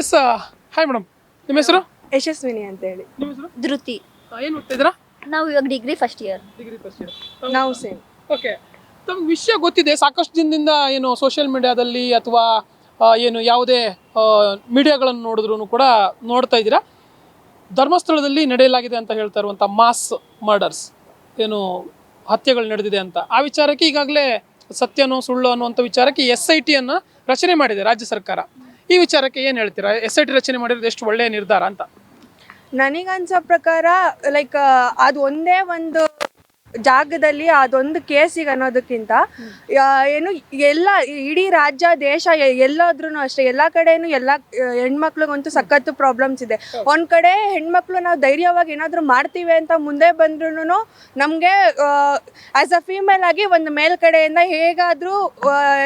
Yes hi madam ನಿಮ್ಮ ಹೆಸರು? ಯಶಸ್ವಿನಿ ಅಂತ ಹೇಳಿ ನಿಮ್ಮ ಹೆಸರು? ಧೃತಿ. ಏನು ಓದ್ತಾ ಇದ್ದೀರಾ? ನಾವು ಇವಾಗ degree first year degree first year ನಾವು ಸೇಮ್ ಓಕೆ ತಮ್ಗೆ ವಿಷಯ ಗೊತ್ತಿದೆ ಸಾಕಷ್ಟು ದಿನದಿಂದ ಏನು ಸೋಷಿಯಲ್ ಮೀಡಿಯಾದಲ್ಲಿ ಅಥವಾ ಏನು ಯಾವುದೇ ಮೀಡಿಯಾಗಳನ್ನು ನೋಡಿದ್ರು ಕೂಡ ನೋಡ್ತಾ ಇದ್ದೀರಾ? ಧರ್ಮಸ್ಥಳದಲ್ಲಿ ನಡೆಯಲಾಗಿದೆ ಅಂತ ಹೇಳ್ತಾ ಇರುವಂಥ ಮಾಸ್ ಮರ್ಡರ್ಸ್ ಏನು ಹತ್ಯೆಗಳು ನಡೆದಿದೆ ಅಂತ. ಆ ವಿಚಾರಕ್ಕೆ ಈಗಾಗಲೇ ಸತ್ಯನೋ ಸುಳ್ಳು ಅನ್ನುವಂಥ ವಿಚಾರಕ್ಕೆ ಎಸ್ ಐ ಟಿಯನ್ನು ರಚನೆ ಮಾಡಿದೆ ರಾಜ್ಯ ಸರ್ಕಾರ. ಈ ವಿಚಾರಕ್ಕೆ ಏನು ಹೇಳ್ತೀರಾ? ಎಸ್ ಐ ಟಿ ರಚನೆ ಮಾಡಿರೋದು ಎಷ್ಟು ಒಳ್ಳೆಯ ನಿರ್ಧಾರ ಅಂತ? ನನಗನ್ಸೋ ಪ್ರಕಾರ ಲೈಕ್ ಅದು ಒಂದೇ ಒಂದು ಜಾಗದಲ್ಲಿ ಅದೊಂದು ಕೇಸಿಗೆ ಅನ್ನೋದಕ್ಕಿಂತ ಏನು ಎಲ್ಲ ಇಡೀ ರಾಜ್ಯ, ದೇಶ ಎಲ್ಲಾದ್ರೂ ಅಷ್ಟೇ, ಎಲ್ಲ ಕಡೆನೂ ಎಲ್ಲ ಹೆಣ್ಮಕ್ಳಿಗಂತೂ ಸಖತ್ತು ಪ್ರಾಬ್ಲಮ್ಸ್ ಇದೆ. ಒಂದ್ ಕಡೆ ಹೆಣ್ಮಕ್ಳು ನಾವು ಧೈರ್ಯವಾಗಿ ಏನಾದ್ರೂ ಮಾಡ್ತೀವಿ ಅಂತ ಮುಂದೆ ಬಂದ್ರೂ ನಮಗೆ ಆಸ್ ಅ ಫೀಮೇಲ್ ಆಗಿ ಒಂದು ಮೇಲ್ಕಡೆಯಿಂದ ಹೇಗಾದರೂ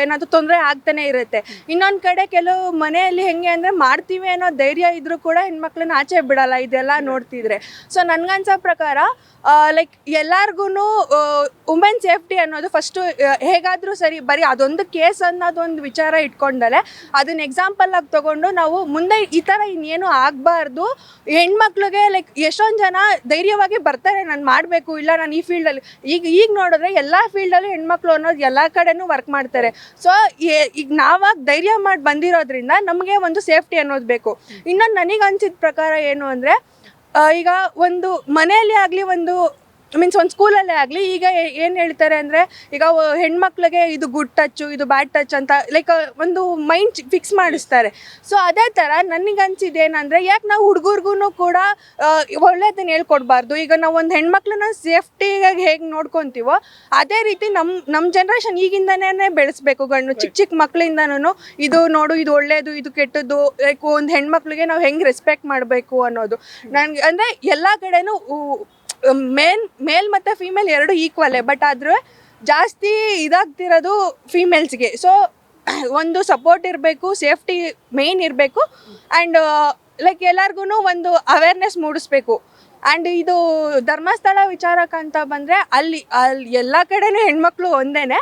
ಏನಾದ್ರೂ ತೊಂದರೆ ಆಗ್ತಾನೆ ಇರುತ್ತೆ. ಇನ್ನೊಂದು ಕಡೆ ಕೆಲವು ಮನೆಯಲ್ಲಿ ಹೆಂಗೆ ಅಂದ್ರೆ ಮಾಡ್ತೀವಿ ಅನ್ನೋ ಧೈರ್ಯ ಇದ್ರೂ ಕೂಡ ಹೆಣ್ಮಕ್ಳನ್ನ ಆಚೆ ಬಿಡಲ್ಲ, ಇದೆಲ್ಲ ನೋಡ್ತಿದ್ರೆ. ಸೊ ನನ್ಗನ್ಸೋ ಪ್ರಕಾರ ಲೈಕ್ ಎಲ್ಲಾರ್ಗು ವುಮೆನ್ ಸೇಫ್ಟಿ ಅನ್ನೋದು ಫಸ್ಟು ಹೇಗಾದರೂ ಸರಿ, ಬರೀ ಅದೊಂದು ಕೇಸ್ ಅನ್ನೋದೊಂದು ವಿಚಾರ ಇಟ್ಕೊಂಡಲೆ ಅದನ್ನ ಎಕ್ಸಾಂಪಲ್ ಆಗಿ ತಗೊಂಡು ನಾವು ಮುಂದೆ ಈ ಥರ ಇನ್ನೇನು ಆಗಬಾರ್ದು. ಹೆಣ್ಮಕ್ಳಿಗೆ ಲೈಕ್ ಎಷ್ಟೊಂದು ಜನ ಧೈರ್ಯವಾಗಿ ಬರ್ತಾರೆ, ನಾನು ಮಾಡಬೇಕು, ಇಲ್ಲ ನಾನು ಈ ಫೀಲ್ಡಲ್ಲಿ ಈಗ ಈಗ ನೋಡಿದ್ರೆ ಎಲ್ಲ ಫೀಲ್ಡಲ್ಲೂ ಹೆಣ್ಮಕ್ಳು ಅನ್ನೋದು ಎಲ್ಲ ಕಡೆನೂ ವರ್ಕ್ ಮಾಡ್ತಾರೆ. ಸೊ ಈಗ ನಾವಾಗ ಧೈರ್ಯ ಮಾಡಿ ಬಂದಿರೋದ್ರಿಂದ ನಮಗೆ ಒಂದು ಸೇಫ್ಟಿ ಅನ್ನೋದು ಬೇಕು. ಇನ್ನೊಂದು ನನಗೆ ಅನ್ಸಿದ ಪ್ರಕಾರ ಏನು ಅಂದರೆ ಈಗ ಒಂದು ಮನೆಯಲ್ಲಿ ಆಗಲಿ ಒಂದು ಮೀನ್ಸ್ ಒಂದು ಸ್ಕೂಲಲ್ಲೇ ಆಗಲಿ ಈಗ ಏನು ಹೇಳ್ತಾರೆ ಅಂದರೆ ಈಗ ಹೆಣ್ಮಕ್ಳಿಗೆ ಇದು ಗುಡ್ ಟಚ್ಚು ಇದು ಬ್ಯಾಡ್ ಟಚ್ ಅಂತ ಲೈಕ್ ಒಂದು ಮೈಂಡ್ ಫಿಕ್ಸ್ ಮಾಡಿಸ್ತಾರೆ. ಸೊ ಅದೇ ಥರ ನನಗೆ ಅನ್ಸಿದ್ದು ಏನಂದರೆ ಯಾಕೆ ನಾವು ಹುಡುಗರಿಗೂ ಕೂಡ ಒಳ್ಳೆಯದನ್ನು ಒಳ್ಳೇದನ್ನ ಹೇಳ್ಕೊಡ್ಬಾರ್ದು. ಈಗ ನಾವು ಒಂದು ಹೆಣ್ಮಕ್ಳನ್ನ ಸೇಫ್ಟಿಯಾಗಿ ಹೇಗೆ ನೋಡ್ಕೊತೀವೋ ಅದೇ ರೀತಿ ನಮ್ಮ ನಮ್ಮ ಜನ್ರೇಷನ್ ಈಗಿಂದನೇ ಬೆಳೆಸ್ಬೇಕು ಗಣ್ಣು ಚಿಕ್ಕ ಚಿಕ್ಕ ಮಕ್ಕಳಿಂದನೂ ಇದು ನೋಡು ಇದು ಒಳ್ಳೇದು ಇದು ಕೆಟ್ಟದ್ದು ಲೈಕ್ ಒಂದು ಹೆಣ್ಮಕ್ಳಿಗೆ ನಾವು ಹೆಂಗೆ ರೆಸ್ಪೆಕ್ಟ್ ಮಾಡಬೇಕು ಅನ್ನೋದು. ನನಗೆ ಅಂದರೆ ಎಲ್ಲ ಕಡೆನೂ ಮೇಲ್ ಮೇಲ್ ಮತ್ತು ಫೀಮೇಲ್ ಎರಡು ಈಕ್ವಲೇ ಬಟ್ ಆದ್ರೆ ಜಾಸ್ತಿ ಇದಾಗ್ತಿರೋದು ಫೀಮೇಲ್ಸ್ಗೆ ಸೊ ಒಂದು ಸಪೋರ್ಟ್ ಇರಬೇಕು ಸೇಫ್ಟಿ ಮೇಯ್ನ್ ಇರಬೇಕು ಆ್ಯಂಡ್ ಲೈಕ್ ಎಲ್ಲರಿಗೂ ಒಂದು ಅವೇರ್ನೆಸ್ ಮೂಡಿಸ್ಬೇಕು. ಆ್ಯಂಡ್ ಇದು ಧರ್ಮಸ್ಥಳ ವಿಚಾರಕ್ಕಂತ ಬಂದರೆ ಅಲ್ಲಿ ಅಲ್ಲಿ ಎಲ್ಲ ಕಡೆನೂ ಹೆಣ್ಮಕ್ಳು ಒಂದೇನೆ.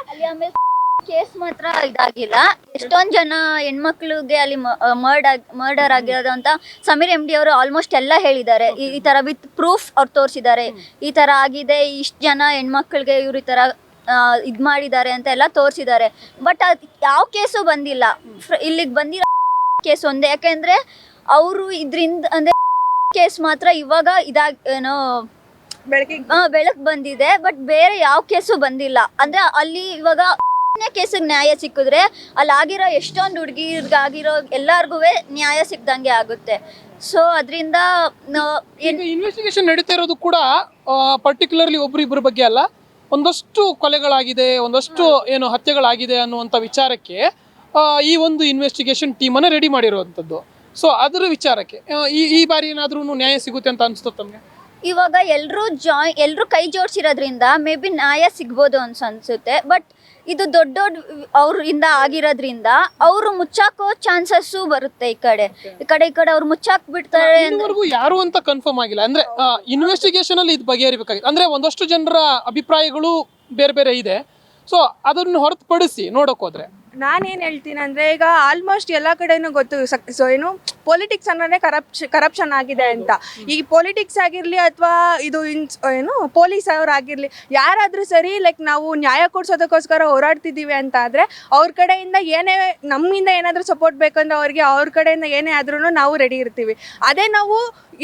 ಕೇಸ್ ಮಾತ್ರ ಇದಾಗಿಲ್ಲ. ಎಷ್ಟೊಂದ್ ಜನ ಹೆಣ್ಮಕ್ಳಿಗೆ ಅಲ್ಲಿ ಮರ್ಡ್ ಮರ್ಡರ್ ಆಗಿರೋದು ಅಂತ ಸಮೀರ್ ಎಂ ಡಿ ಅವರು ಆಲ್ಮೋಸ್ಟ್ ಎಲ್ಲ ಹೇಳಿದ್ದಾರೆ. ಈ ಈ ತರ ವಿತ್ ಪ್ರೂಫ್ ಅವ್ರು ತೋರಿಸಿದ್ದಾರೆ. ಈ ತರ ಆಗಿದೆ ಇಷ್ಟು ಜನ ಹೆಣ್ಮಕ್ಳಿಗೆ ಇವ್ರು ಈ ತರ ಇದು ಮಾಡಿದ್ದಾರೆ ಅಂತ ಎಲ್ಲ ತೋರಿಸಿದ್ದಾರೆ. ಬಟ್ ಅದು ಯಾವ ಕೇಸು ಬಂದಿಲ್ಲ. ಇಲ್ಲಿಗೆ ಬಂದಿರೋ ಕೇಸ್ ಒಂದೇ. ಯಾಕೆಂದ್ರೆ ಅವರು ಇದರಿಂದ ಅಂದ್ರೆ ಕೇಸ್ ಮಾತ್ರ ಇವಾಗ ಇದಾಗ ಏನೋ ಬೆಳಕಿಗೆ ಬೆಳಕು ಬೆಳಕ್ ಬಂದಿದೆ. ಬಟ್ ಬೇರೆ ಯಾವ ಕೇಸು ಬಂದಿಲ್ಲ. ಅಂದ್ರೆ ಅಲ್ಲಿ ಇವಾಗ ಕೇಸಿಗೆ ನ್ಯಾಯ ಸಿಕ್ಕಿದ್ರೆ ಅಲ್ಲಿ ಆಗಿರೋ ಎಷ್ಟೊಂದು ಹುಡುಗಿರ್ಗಾಗಿರೋ ಎಲ್ಲಾರ್ಗು ನ್ಯಾಯ ಸಿಕ್ದಂಗೆ ಆಗುತ್ತೆ. ಸೊ ಅದರಿಂದ ಇನ್ವೆಸ್ಟಿಗೇಷನ್ ನಡೀತಾ ಇರೋದು ಕೂಡ ಪರ್ಟಿಕ್ಯುಲರ್ಲಿ ಒಬ್ಬರಿಬ್ಬರ ಇಬ್ಬರ ಬಗ್ಗೆ ಅಲ್ಲ ಒಂದಷ್ಟು ಕೊಲೆಗಳಾಗಿದೆ ಒಂದಷ್ಟು ಏನು ಹತ್ಯೆಗಳಾಗಿದೆ ಅನ್ನುವಂಥ ವಿಚಾರಕ್ಕೆ ಈ ಒಂದು ಇನ್ವೆಸ್ಟಿಗೇಷನ್ ಟೀಮನ್ನು ರೆಡಿ ಮಾಡಿರುವಂಥದ್ದು. ಸೊ ಅದರ ವಿಚಾರಕ್ಕೆ ಈ ಈ ಬಾರಿ ಏನಾದ್ರೂ ನ್ಯಾಯ ಸಿಗುತ್ತೆ ಅಂತ ಅನ್ಸುತ್ತೆ ತಮಗೆ? ಇವಾಗ ಎಲ್ಲರೂ ಜಾಯ್ ಎಲ್ಲರೂ ಕೈ ಜೋಡಿಸಿರೋದ್ರಿಂದ ಮೇ ಬಿ ನ್ಯಾಯ ಸಿಗ್ಬೋದು ಅಂತ ಅನ್ಸುತ್ತೆ ಬಟ್ ಇದು ದೊಡ್ಡ ದೊಡ್ಡ ಅವ್ರಿಂದ ಆಗಿರೋದ್ರಿಂದ ಅವರು ಮುಚ್ಚಾಕೋ ಚಾನ್ಸಸ್ಸು ಬರುತ್ತೆ ಈ ಕಡೆ. ಈ ಕಡೆ ಈ ಕಡೆ ಅವ್ರು ಮುಚ್ಚಾಕ್ ಬಿಡ್ತಾರೆ ಇದುವರೆಗೂ ಯಾರು ಅಂತ ಕನ್ಫರ್ಮ್ ಆಗಿಲ್ಲ. ಅಂದ್ರೆ ಇನ್ವೆಸ್ಟಿಗೇಷನ್ ಅಲ್ಲಿ ಇದು ಬಗೆಹರಿಬೇಕಾಗಿದೆ ಅಂದ್ರೆ ಒಂದಷ್ಟು ಜನರ ಅಭಿಪ್ರಾಯಗಳು ಬೇರೆ ಬೇರೆ ಇದೆ. ಸೊ ಅದನ್ನು ಹೊರತುಪಡಿಸಿ ನೋಡಕ್ ಹೋದ್ರೆ ನಾನೇನು ಹೇಳ್ತೀನಿ ಅಂದರೆ ಈಗ ಆಲ್ಮೋಸ್ಟ್ ಎಲ್ಲ ಕಡೆನೂ ಗೊತ್ತು, ಸಕ್ ಸೊ ಏನು ಪೊಲಿಟಿಕ್ಸ್ ಅನ್ನೋದೇ ಕರಪ್ಷ ಕರಪ್ಷನ್ ಆಗಿದೆ ಅಂತ. ಈ ಪೊಲಿಟಿಕ್ಸ್ ಆಗಿರಲಿ ಅಥವಾ ಇದು ಇನ್ಸ್ ಏನು ಪೊಲೀಸ್ ಅವರಾಗಿರಲಿ, ಯಾರಾದರೂ ಸರಿ ಲೈಕ್ ನಾವು ನ್ಯಾಯ ಕೊಡ್ಸೋದಕ್ಕೋಸ್ಕರ ಹೋರಾಡ್ತಿದ್ದೀವಿ ಅಂತ ಆದರೆ ಅವ್ರ ಕಡೆಯಿಂದ ಏನೇ ನಮ್ಮಿಂದ ಏನಾದರೂ ಸಪೋರ್ಟ್ ಬೇಕಂದ್ರೆ ಅವ್ರಿಗೆ ಅವ್ರ ಕಡೆಯಿಂದ ಏನೇ ಆದ್ರೂ ನಾವು ರೆಡಿ ಇರ್ತೀವಿ. ಅದೇ ನಾವು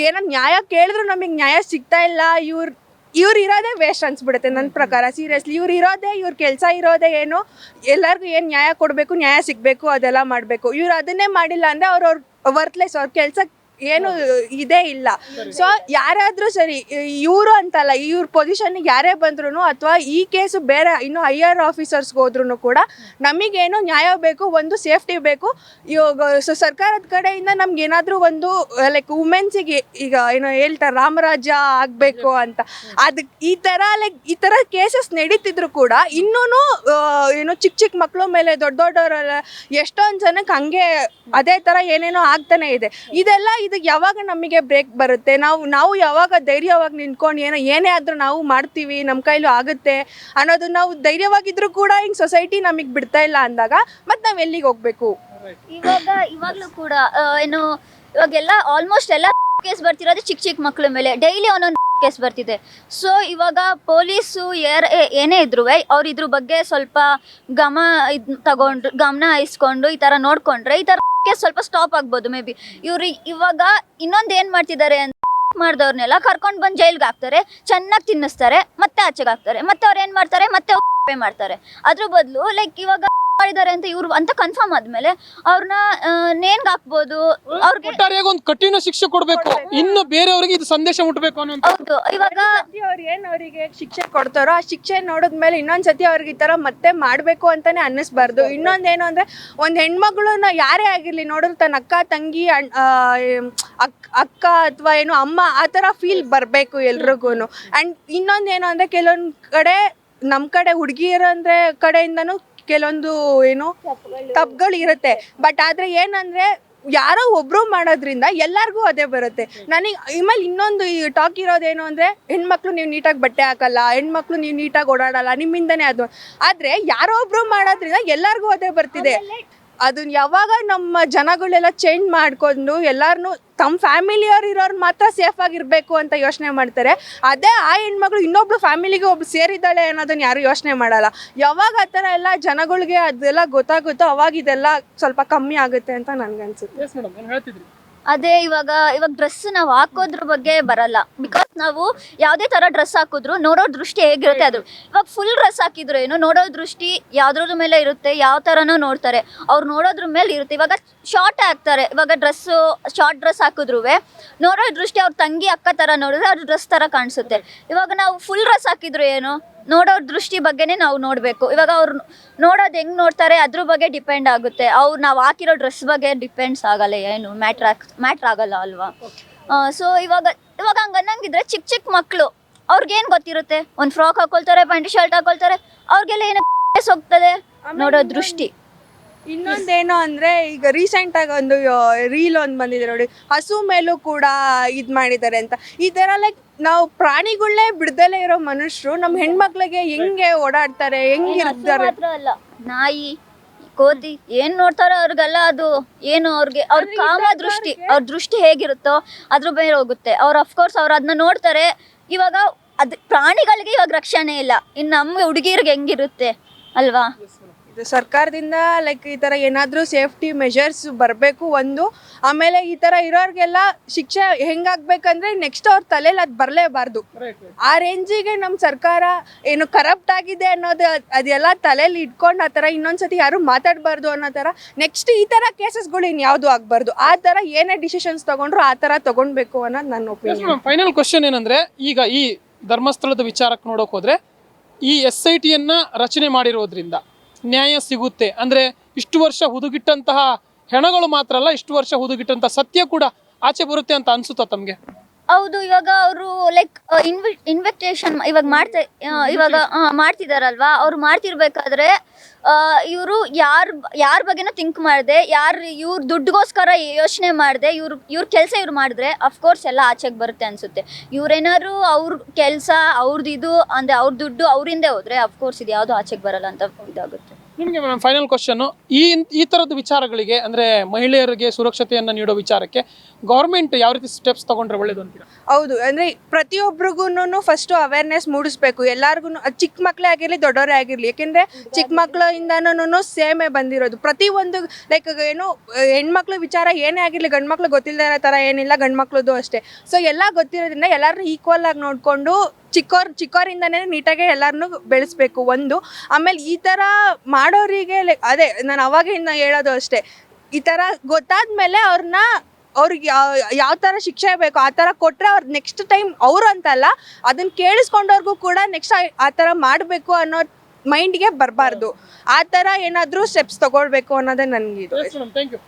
ಏನೋ ನ್ಯಾಯ ಕೇಳಿದ್ರು ನಮಗೆ ನ್ಯಾಯ ಸಿಗ್ತಾ ಇಲ್ಲ, ಇವ್ರು ಇವ್ರು ಇರೋದೇ ವೇಸ್ಟ್ ಅನ್ಸ್ಬಿಡುತ್ತೆ ನನ್ನ ಪ್ರಕಾರ. ಸೀರಿಯಸ್ಲಿ ಇವ್ರು ಇರೋದೇ, ಇವ್ರ ಕೆಲಸ ಇರೋದೇ ಏನು, ಎಲ್ಲರಿಗೂ ಏನು ನ್ಯಾಯ ಕೊಡಬೇಕು, ನ್ಯಾಯ ಸಿಗಬೇಕು, ಅದೆಲ್ಲ ಮಾಡಬೇಕು. ಇವ್ರು ಅದನ್ನೇ ಮಾಡಿಲ್ಲ ಅಂದರೆ ಅವ್ರು ಅವ್ರ ವರ್ತ್ಲೆಸ್ ಅವ್ರ ಕೆಲಸ ಏನು ಇದೇ ಇಲ್ಲ. ಸೊ ಯಾರಾದ್ರೂ ಸರಿ ಇವರು ಅಂತಲ್ಲ ಇವ್ರ ಪೊಸಿಷನ್ ಯಾರೇ ಬಂದ್ರು ಅಥವಾ ಈ ಕೇಸು ಬೇರೆ ಇನ್ನು ಹೈಯರ್ ಆಫೀಸರ್ಸ್ಗೆ ಹೋದ್ರೂ ಕೂಡ ನಮಗೇನು ನ್ಯಾಯ ಬೇಕು, ಒಂದು ಸೇಫ್ಟಿ ಬೇಕು. ಇವಾಗ ಸೊ, ಸರ್ಕಾರದ ಕಡೆಯಿಂದ ನಮ್ಗೆ ಏನಾದರೂ ಒಂದು ಲೈಕ್ ವುಮೆನ್ಸಿಗೆ ಈಗ ಏನೋ ಹೇಳ್ತಾರೆ, ರಾಮರಾಜ್ಯ ಆಗಬೇಕು ಅಂತ. ಅದಕ್ಕೆ ಈ ಥರ ಲೈಕ್ ಈ ಥರ ಕೇಸಸ್ ನಡೀತಿದ್ರು ಕೂಡ ಇನ್ನೂ ಏನು ಚಿಕ್ಕ ಚಿಕ್ಕ ಮಕ್ಕಳ ಮೇಲೆ, ದೊಡ್ಡ ದೊಡ್ಡವರೆಲ್ಲ ಎಷ್ಟೊಂದು ಜನಕ್ಕೆ ಹಂಗೆ ಅದೇ ಥರ ಏನೇನೋ ಆಗ್ತಾನೆ ಇದೆ. ಇದೆಲ್ಲ ಇದಕ್ಕೆ ಯಾವಾಗ ನಮಗೆ ಬ್ರೇಕ್ ಬರುತ್ತೆ? ನಾವು ನಾವು ಯಾವಾಗ ಧೈರ್ಯವಾಗಿ ನಿಂತ್ಕೊಂಡು ಏನೋ, ಏನೇ ಆದರೂ ನಾವು ಮಾಡ್ತೀವಿ ನಮ್ಮ ಕೈಲೂ ಆಗುತ್ತೆ ಅನ್ನೋದು ನಾವು ಧೈರ್ಯವಾಗಿದ್ರು ಕೂಡ ಹಿಂಗೆ ಸೊಸೈಟಿ ನಮಗೆ ಬಿಡ್ತಾ ಇಲ್ಲ ಅಂದಾಗ ಮತ್ತೆ ನಾವು ಎಲ್ಲಿಗೆ ಹೋಗಬೇಕು? ಇವಾಗ, ಇವಾಗಲೂ ಕೂಡ ಏನು, ಇವಾಗೆಲ್ಲ ಆಲ್ಮೋಸ್ಟ್ ಎಲ್ಲ ಕೇಸ್ ಬರ್ತಿರೋದು ಚಿಕ್ಕ ಚಿಕ್ಕ ಮಕ್ಕಳ ಮೇಲೆ. ಡೈಲಿ ಒಂದೊಂದು ಕೇಸ್ ಬರ್ತಿದೆ. ಸೊ ಇವಾಗ ಪೊಲೀಸು ಯಾರ ಏನೇ ಇದ್ರು ಅವ್ರು ಇದ್ರ ಬಗ್ಗೆ ಸ್ವಲ್ಪ ಗಮ ಇದ್, ತಗೊಂಡು, ಗಮನ ಹರಿಸ್ಕೊಂಡು ಈ ತರ ನೋಡ್ಕೊಂಡ್ರೆ ಈ ಥರ ಕೇಸ್ ಸ್ವಲ್ಪ ಸ್ಟಾಪ್ ಆಗ್ಬೋದು ಮೇ ಬಿ ಇವ್ರು ಇವಾಗ ಇನ್ನೊಂದು ಏನು ಮಾಡ್ತಿದ್ದಾರೆ ಅಂತ ಮಾಡಿದವ್ರನ್ನೆಲ್ಲ ಕರ್ಕೊಂಡು ಬಂದು ಜೈಲ್ಗೆ ಹಾಕ್ತಾರೆ, ಚೆನ್ನಾಗಿ ತಿನ್ನಿಸ್ತಾರೆ, ಮತ್ತೆ ಆಚೆಗೆ ಹಾಕ್ತಾರೆ, ಮತ್ತೆ ಅವ್ರು ಏನು ಮಾಡ್ತಾರೆ, ಮತ್ತೆ ಪೇ ಮಾಡ್ತಾರೆ. ಅದ್ರ ಬದಲು ಲೈಕ್ ಇವಾಗ ಮಾಡಿದ್ದಾರೆ ಅಂತ ಇವ್ರು ಅಂತ ಕನ್ಫರ್ಮ್ ಆದ್ಮೇಲೆ ಅವ್ರನ್ನ ನೇನ್ಗೆ ಹಾಕ್ಬೋದು. ಅವ್ರಿಗೆ ಒಟ್ಟಾರೆಯಾಗಿ ಒಂದು ಕಠಿಣ ಶಿಕ್ಷೆ ಕೊಡ್ಬೇಕು. ಇನ್ನು ಬೇರೆಯವರಿಗೆ ಇದು ಸಂದೇಶ ಮುಟ್ಬೇಕು ಅನ್ನೋ ಹೌದು. ಇವಾಗ ಸತಿ ಅವ್ರು ಏನ್ ಅವರಿಗೆ ಶಿಕ್ಷೆ ಕೊಡ್ತಾರೋ ಆ ಶಿಕ್ಷೆ ನೋಡಿದ್ಮೇಲೆ ಇನ್ನೊಂದ್ಸತಿ ಅವ್ರಿಗೆ ಈ ತರ ಮತ್ತೆ ಮಾಡ್ಬೇಕು ಅಂತಾನೆ ಅನ್ನಿಸ್ಬಾರ್ದು. ಇನ್ನೊಂದೇನು ಅಂದ್ರೆ ಒಂದ್ ಹೆಣ್ಮಗಳನ್ನ ಯಾರೇ ಆಗಿರ್ಲಿ ನೋಡಿದ್ರೆ ತನ್ನ ಅಕ್ಕ ತಂಗಿ ಅಣ್- ಆ, ಏಮ್, ಅಕ್- ಅಕ್ಕ ಅಥವಾ ಏನು ಅಮ್ಮ ಆ ತರ ಫೀಲ್ ಬರ್ಬೇಕು ಎಲ್ರಿಗೂ ಅಂಡ್ ಇನ್ನೊಂದೇನು ಅಂದ್ರೆ ಕೆಲವೊಂದ್ ಕಡೆ ನಮ್ ಕಡೆ ಹುಡುಗಿಯರಂದ್ರೆ ಕಡೆಯಿಂದನೂ ಕೆಲವೊಂದು ಏನು ತಪ್ಪುಗಳು. ಇರುತ್ತೆ. ಬಟ್ ಆದ್ರೆ ಏನಂದ್ರೆ ಯಾರೋ ಒಬ್ರು ಮಾಡೋದ್ರಿಂದ ಎಲ್ಲಾರ್ಗೂ ಅದೇ ಬರುತ್ತೆ. ನನಗೆ ಇಮೇಲೆ ಇನ್ನೊಂದು ಈ ಟಾಕ್ ಇರೋದೇನು ಅಂದ್ರೆ ಹೆಣ್ಮಕ್ಳು ನೀವು ನೀಟಾಗಿ ಬಟ್ಟೆ ಹಾಕಲ್ಲ ಹೆಣ್ಮಕ್ಳು ನೀವು ನೀಟಾಗಿ ಓಡಾಡಲ್ಲ ನಿಮ್ಮಿಂದನೇ ಅದು. ಆದ್ರೆ ಯಾರೋ ಒಬ್ರು ಮಾಡೋದ್ರಿಂದ ಎಲ್ಲರಿಗೂ ಅದೇ ಬರ್ತಿದೆ. ಅದನ್ನ ಯಾವಾಗ ನಮ್ಮ ಜನಗಳೆಲ್ಲ ಚೇಂಜ್ ಮಾಡ್ಕೊಂಡು ಎಲ್ಲಾರನು ತಮ್ಮ ಫ್ಯಾಮಿಲಿಯವ್ರು ಇರೋರು ಮಾತ್ರ ಸೇಫ್ ಆಗಿರ್ಬೇಕು ಅಂತ ಯೋಚನೆ ಮಾಡ್ತಾರೆ. ಅದೇ ಆ ಹೆಣ್ಮಗಳು ಇನ್ನೊಬ್ಳು ಫ್ಯಾಮಿಲಿಗೆ ಒಬ್ಳು ಸೇರಿದ್ದಾಳೆ ಅನ್ನೋದನ್ನ ಯಾರು ಯೋಚನೆ ಮಾಡಲ್ಲ. ಯಾವಾಗ ಆ ಥರ ಎಲ್ಲ ಜನಗಳಿಗೆ ಅದೆಲ್ಲ ಗೊತ್ತಾಗುತ್ತೋ ಅವಾಗ ಇದೆಲ್ಲ ಸ್ವಲ್ಪ ಕಮ್ಮಿ ಆಗುತ್ತೆ ಅಂತ ನನ್ಗೆ ಅನ್ಸುತ್ತೆ ಅದೇ ಇವಾಗ ಇವಾಗ ಡ್ರೆಸ್ ನಾವು ಹಾಕೋದ್ರ ಬಗ್ಗೆ ಬರಲ್ಲ. ಬಿಕಾಸ್ ನಾವು ಯಾವುದೇ ಥರ ಡ್ರೆಸ್ ಹಾಕಿದ್ರು ನೋಡೋ ದೃಷ್ಟಿ ಹೇಗಿರುತ್ತೆ ಅದು. ಇವಾಗ ಫುಲ್ ಡ್ರೆಸ್ ಹಾಕಿದ್ರು ಏನು ನೋಡೋ ದೃಷ್ಟಿ ಯಾವ್ದ್ರ ಮೇಲೆ ಇರುತ್ತೆ ಯಾವ ಥರನೂ ನೋಡ್ತಾರೆ. ಅವ್ರು ನೋಡೋದ್ರ ಮೇಲೆ ಇರುತ್ತೆ. ಇವಾಗ ಶಾರ್ಟ್ ಹಾಕ್ತಾರೆ. ಇವಾಗ ಡ್ರೆಸ್ಸು ಶಾರ್ಟ್ ಡ್ರೆಸ್ ಹಾಕಿದ್ರು ನೋಡೋ ದೃಷ್ಟಿ ಅವ್ರ ತಂಗಿ ಅಕ್ಕ ಥರ ನೋಡಿದ್ರೆ ಅವ್ರ ಡ್ರೆಸ್ ಥರ ಕಾಣಿಸುತ್ತೆ. ಇವಾಗ ನಾವು ಫುಲ್ ಡ್ರೆಸ್ ಹಾಕಿದ್ರು ಏನು ನೋಡೋ ದೃಷ್ಟಿ ಬಗ್ಗೆನೇ ನಾವು ನೋಡಬೇಕು. ಇವಾಗ ಅವ್ರು ನೋಡೋದು ಹೆಂಗ್ ನೋಡ್ತಾರೆ ಅದ್ರ ಬಗ್ಗೆ ಡಿಪೆಂಡ್ ಆಗುತ್ತೆ. ಅವ್ರು ನಾವು ಹಾಕಿರೋ ಡ್ರೆಸ್ ಬಗ್ಗೆ ಡಿಪೆಂಡ್ಸ್ ಆಗಲ್ಲ ಏನು ಮ್ಯಾಟ್ರ್ ಮ್ಯಾಟ್ರ್ ಆಗಲ್ಲ ಅಲ್ವಾ? ಸೊ ಇವಾಗ ಇವಾಗ ಹಂಗೆ ಅನ್ನಂಗಿದ್ರೆ ಚಿಕ್ಕ ಚಿಕ್ಕ ಮಕ್ಕಳು ಅವ್ರಿಗೇನು ಗೊತ್ತಿರುತ್ತೆ? ಒಂದು ಫ್ರಾಕ್ ಹಾಕೊಳ್ತಾರೆ ಪ್ಯಾಂಟ್ ಶರ್ಟ್ ಹಾಕೊಳ್ತಾರೆ ಅವ್ರಿಗೆಲ್ಲ ಏನು ಹೋಗ್ತದೆ ನೋಡೋ ದೃಷ್ಟಿ. ಇನ್ನೊಂದೇನು ಅಂದ್ರೆ ಈಗ ರೀಸೆಂಟ್ ಆಗಿ ಒಂದು ರೀಲ್ ಒಂದು ಬಂದಿದೆ ನೋಡಿ ಹಸು ಮೇಲೂ ಕೂಡ ಇದ್ ಮಾಡಿದ್ದಾರೆ ಅಂತ. ಈ ತರ ಲೈಕ್ ನಾವು ಪ್ರಾಣಿಗಳನ್ನೇ ಬಿಡ್ದಲೇ ಇರೋ ಮನುಷ್ಯರು ನಮ್ಮ ಹೆಣ್ಮಕ್ಳಿಗೆ ಹೆಂಗೆ ಓಡಾಡ್ತಾರೆ ಹೆಂಗೆ ಇರ್ತಾರೆ ನಾಯಿ ಕೋತಿ ಏನ್ ನೋಡ್ತಾರೋ ಅವ್ರಿಗೆಲ್ಲ ಅದು ಏನು ಅವ್ರಿಗೆ ಅವ್ರ ಕಾಮ ದೃಷ್ಟಿ ಅವ್ರ ದೃಷ್ಟಿ ಹೇಗಿರುತ್ತೋ ಅದ್ರ ಮೇಲೆ ಹೋಗುತ್ತೆ. ಅವ್ರ ಅಫ್ಕೋರ್ಸ್ ಅವ್ರು ಅದನ್ನ ನೋಡ್ತಾರೆ. ಇವಾಗ ಅದ್ ಪ್ರಾಣಿಗಳಿಗೆ ಇವಾಗ ರಕ್ಷಣೆ ಇಲ್ಲ. ಇನ್ನು ನಮ್ಮ ಹುಡುಗಿರ್ಗೆ ಹೆಂಗಿರುತ್ತೆ? ಅಲ್ವಾ? ಸರ್ಕಾರದಿಂದ ಲೈಕ್ ಈ ತರ ಏನಾದ್ರೂ ಸೇಫ್ಟಿ ಮೆಷರ್ಸ್ ಬರಬೇಕು ಒಂದು. ಆಮೇಲೆ ಈ ತರ ಇರೋರಿಗೆಲ್ಲ ಶಿಕ್ಷೆ ಹೆಂಗಾಗಬೇಕಂದ್ರೆ ನೆಕ್ಸ್ಟ್ ಅವ್ರ ತಲೆಯಲ್ಲಿ ಅದು ಬರಲೇಬಾರ್ದು. ಆ ರೇಂಜಿಗೆ ನಮ್ಮ ಸರ್ಕಾರ ಏನು ಕರಪ್ಟ್ ಆಗಿದೆ ಅನ್ನೋದು ಅದ್- ಅದೆಲ್ಲ ತಲೆಯಲ್ಲಿ ಇಟ್ಕೊಂಡು ಆ ಥರ ಇನ್ನೊಂದ್ಸತಿ ಯಾರು ಮಾತಾಡಬಾರ್ದು ಅನ್ನೋ ಥರ ನೆಕ್ಸ್ಟ್ ಈ ಥರ ಕೇಸಸ್ಗಳು ಇನ್ಯಾವುದು ಆಗಬಾರ್ದು. ಆ ಥರ ಏನೇ ಡಿಸಿಷನ್ಸ್ ತೊಗೊಂಡ್ರು ಆ ಥರ ತೊಗೊಳ್ಬೇಕು ಅನ್ನೋದು ನನ್ನ ಒಪಿನಿಯನ್ ಫೈನಲ್ ಕ್ವಶನ್ ಏನಂದ್ರೆ ಈಗ ಈ ಧರ್ಮಸ್ಥಳದ ವಿಚಾರಕ್ಕೆ ನೋಡೋಕೆ ಹೋದರೆ ಈ ಎಸ್ ಐ ಟಿಯನ್ನು ರಚನೆ ಮಾಡಿರೋದ್ರಿಂದ ನ್ಯಾಯ ಸಿಗುತ್ತೆ. ಅಂದ್ರೆ ಇಷ್ಟು ವರ್ಷ ಹುದುಗಿಟ್ಟಂತಹ ಹೆಣಗಳು ಮಾತ್ರ ಅಲ್ಲ, ಇಷ್ಟು ವರ್ಷ ಹುದುಗಿಟ್ಟಂತಹ ಸತ್ಯ ಕೂಡ ಆಚೆ ಬರುತ್ತೆ ಅಂತ ಅನ್ಸುತ್ತಾ ತಮ್ಗೆ? ಹೌದು, ಇವಾಗ ಅವರು ಲೈಕ್ ಇನ್ವಿ ಇವಾಗ ಮಾಡ್ತಾ ಇವಾಗ ಮಾಡ್ತಿದಾರಲ್ವಾ? ಅವ್ರು ಮಾಡ್ತಿರ್ಬೇಕಾದ್ರೆ ಇವರು ಯಾರ ಯಾರ ಬಗ್ಗೆನೂ ಥಿಂಕ್ ಮಾಡಿದೆ, ಯಾರು ಇವ್ರ ದುಡ್ಡುಗೋಸ್ಕರ ಯೋಚನೆ ಮಾಡಿದೆ, ಇವ್ರು, ಇವ್ರ ಕೆಲಸ ಇವ್ರು ಮಾಡಿದ್ರೆ ಅಫ್ಕೋರ್ಸ್ ಎಲ್ಲ ಆಚೆಗೆ ಬರುತ್ತೆ ಅನ್ಸುತ್ತೆ. ಇವ್ರೇನಾದ್ರು ಅವ್ರ ಕೆಲಸ, ಅವ್ರದ್ದು ಇದು ಅಂದರೆ ಅವ್ರ ದುಡ್ಡು ಅವರಿಂದೇ ಹೋದ್ರೆ ಅಫ್ಕೋರ್ಸ್ ಇದು ಯಾವುದು ಆಚೆಗೆ ಬರಲ್ಲ ಅಂತ ಇದಾಗುತ್ತೆ. ನಿಮಗೆ ಮೇಡಮ್ ಫೈನಲ್ ಕ್ವಶನ್ನು ಈ ಈ ಥರದ ವಿಚಾರಗಳಿಗೆ, ಅಂದರೆ ಮಹಿಳೆಯರಿಗೆ ಸುರಕ್ಷತೆಯನ್ನು ನೀಡೋ ವಿಚಾರಕ್ಕೆ ಗೌರ್ಮೆಂಟ್ ಯಾವ ರೀತಿ ಸ್ಟೆಪ್ಸ್ ತಗೊಂಡ್ರೆ ಒಳ್ಳೇದು ಅಂತೀರಾ? ಹೌದು, ಅಂದರೆ ಪ್ರತಿಯೊಬ್ಬರಿಗೂ ಫಸ್ಟು ಅವೇರ್ನೆಸ್ ಮೂಡಿಸ್ಬೇಕು. ಎಲ್ಲರಿಗೂ ಚಿಕ್ಕ ಮಕ್ಕಳೇ ಆಗಿರಲಿ ದೊಡ್ಡವರೇ ಆಗಿರಲಿ. ಯಾಕೆಂದರೆ ಚಿಕ್ಕ ಮಕ್ಕಳಿಂದನೂ ಸೇಮೆ ಬಂದಿರೋದು. ಪ್ರತಿಯೊಂದು ಲೈಕ್ ಏನು, ಹೆಣ್ಮಕ್ಳ ವಿಚಾರ ಏನೇ ಆಗಿರಲಿ, ಗಂಡು ಮಕ್ಳು ಗೊತ್ತಿಲ್ಲದ ಥರ ಏನಿಲ್ಲ, ಗಂಡು ಮಕ್ಳದ್ದು ಅಷ್ಟೇ. ಸೊ ಎಲ್ಲ ಗೊತ್ತಿರೋದ್ರಿಂದ ಎಲ್ಲರನ್ನೂ ಈಕ್ವಲ್ ಆಗಿ ನೋಡಿಕೊಂಡು ಚಿಕ್ಕವ್ರ ಚಿಕ್ಕೋರಿಂದನೇ ನೀಟಾಗೆ ಎಲ್ಲರನ್ನೂ ಬೆಳೆಸ್ಬೇಕು, ಒಂದು. ಆಮೇಲೆ ಈ ಥರ ಮಾಡೋರಿಗೆ ಲೈಕ್ ಅದೇ, ನಾನು ಅವಾಗಿಂದ ಹೇಳೋದು ಅಷ್ಟೇ. ಈ ಥರ ಗೊತ್ತಾದ್ಮೇಲೆ ಅವ್ರನ್ನ ಅವ್ರಿಗೆ ಯಾವ ಥರ ಶಿಕ್ಷೆ ಬೇಕು ಆ ಥರ ಕೊಟ್ಟರೆ ಅವ್ರು ನೆಕ್ಸ್ಟ್ ಟೈಮ್ ಅವರು ಅಂತಲ್ಲ ಅದನ್ನ ಕೇಳಿಸ್ಕೊಂಡವ್ರಿಗೂ ಕೂಡ ನೆಕ್ಸ್ಟ್ ಆ ಥರ ಮಾಡಬೇಕು ಅನ್ನೋ ಮೈಂಡ್ಗೆ ಬರಬಾರ್ದು. ಆ ಥರ ಏನಾದರೂ ಸ್ಟೆಪ್ಸ್ ತಗೊಳ್ಬೇಕು ಅನ್ನೋದೇ ನನಗೆ ಇದು.